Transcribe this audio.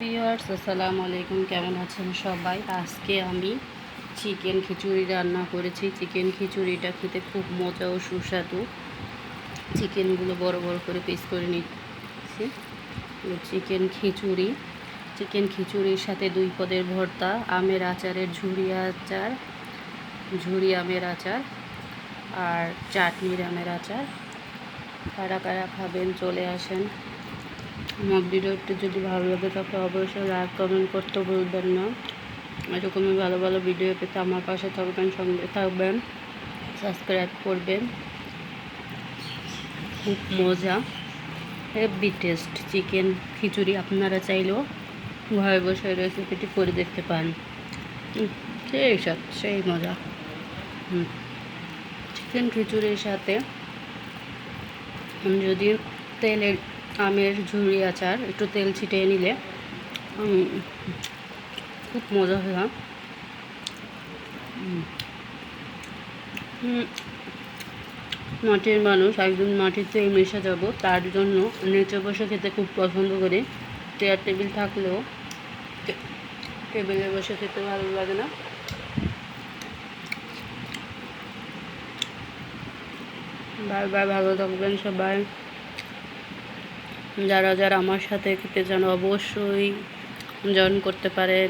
Viewers, আসসালামু আলাইকুম। কেমন আছেন সবাই? আজকে আমি চিকেন খিচুড়ি রান্না করেছি। চিকেন খিচুড়িটা খেতে খুব মজা ও সুস্বাদু। চিকেনগুলো বড় বড় করে পিস করে নিচ্ছি। চিকেন খিচুড়ি। চিকেন খিচুড়ির সাথে দুই পদের ভর্তা, আমের আচারের ঝুড়ি আচার ঝুড়ি আমের আচার আর চাটনির আমের আচার। কারা কারা খাবেন চলে আসেন। আমার ভিডিওটি যদি ভালো লাগে তাকে অবশ্যই লাইক কমেন্ট করতে ভুলবেন না। এরকমই ভালো ভালো ভিডিও পেতে আমার পাশে থাকবেন, সঙ্গে থাকবেন সাবস্ক্রাইব করবেন। খুব মজা। হেভি টেস্ট চিকেন খিচুড়ি আপনারা চাইলেও ঘরে বসে রেসিপিটি করে দেখতে পারেন। সেই স্বাদ সেই মজা। চিকেন খিচুড়ির সাথে যদি তেলের আমের ঝুড়ি আচার একটু তেল ছিটিয়ে নিলে খুব মজা হয় উম, মাটির মানুষ একজন মাটিতে মিশে যাব তার জন্য নিচে বসে খেতে খুব পছন্দ করি। চেয়ার টেবিল থাকলেও টেবিলে বসে খেতে ভালো লাগে না। বাই ভালো থাকবেন সবাই। যারা যারা আমার সাথে খেতে চান অবশ্যই জয়েন করতে পারেন।